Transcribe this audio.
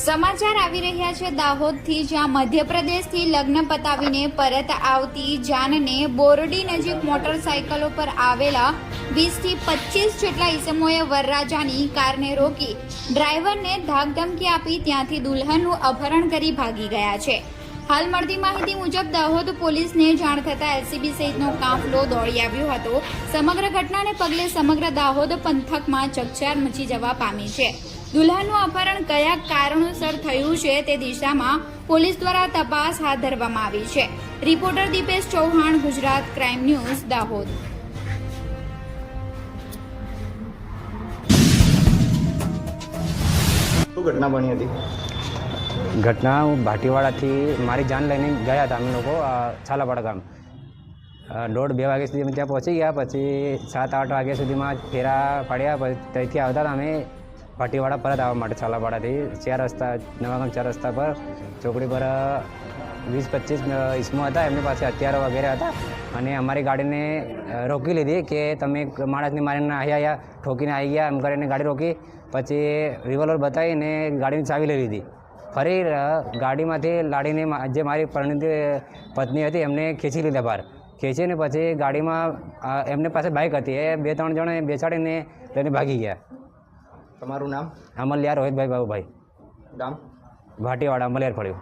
સમાચાર આવી રહ્યા છે દાહોદથી, જ્યાં મધ્યપ્રદેશથી લગ્ન પતાવીને પરત આવતી જાનને બોરડી નજીક મોટરસાયકલો પર આવેલા વીસથી પચીસ જેટલા ઈસમોએ વરરાજાની કારને રોકી ડ્રાઈવરને ધાકધમકી આપી ત્યાંથી દુલ્હનનું અપહરણ કરી ભાગી ગયા છે. હાલ મળતી માહિતી મુજબ દાહોદ પોલીસને જાણ થતાં એલસીબી સહિતનો કાફલો દોડી આવ્યો હતો. સમગ્ર ઘટનાને પગલે સમગ્ર દાહોદ પંથકમાં ચકચાર મચી જવા પામી છે. દુલ્હનનું અપહરણ કયા કારણોસર થયું છે તે દિશામાં પોલીસ દ્વારા તપાસ હાથ ધરવામાં આવી છે. Reporter Dipesh Chauhan Gujarat crime news Dahod. ઘટના બની હતી? ઘટના હું ભાટીવાડાથી મારી જાન લઈને ગયા હતા અમે લોકો છાલાપાડા ગામ. દોઢ બે વાગ્યા સુધી અમે ત્યાં પહોંચી ગયા પછી સાત આઠ વાગ્યા સુધીમાં ફેરા પાડ્યા પછી ત્યાંથી આવતા હતા અમે ભાટીવાડા પરત આવવા માટે છાલાવાડાથી ચાર રસ્તા, નવાગામ ચાર રસ્તા પર. ચોકડી પર વીસ, પચીસ ઈસમો હતા. એમની પાસે હથિયારો વગેરે હતા. અને અમારી ગાડીને રોકી લીધી કે તમે માણસને મારીને અહીંયા અહીંયા ઠોકીને આવી ગયા. એમ કરીને ગાડી રોકી. પછી રિવોલ્વર બતાવીને ગાડીની ચાવી લઈ લીધી. ફરી ગાડીમાંથી લાડીને જે મારી પરિણીત પત્ની હતી, એમને ખેંચી લીધા બહાર. ખેંચીને પછી ગાડીમાં એમને પાસે બાઇક હતી. એ બે, ત્રણ જણ બેસાડીને લઈને ભાગી ગયા. તમારું નામ? અમલિયા રોહિતભાઈ બાબુભાઈ. ગામ? ભાટીવાડા અમલિયાર ફળ્યું.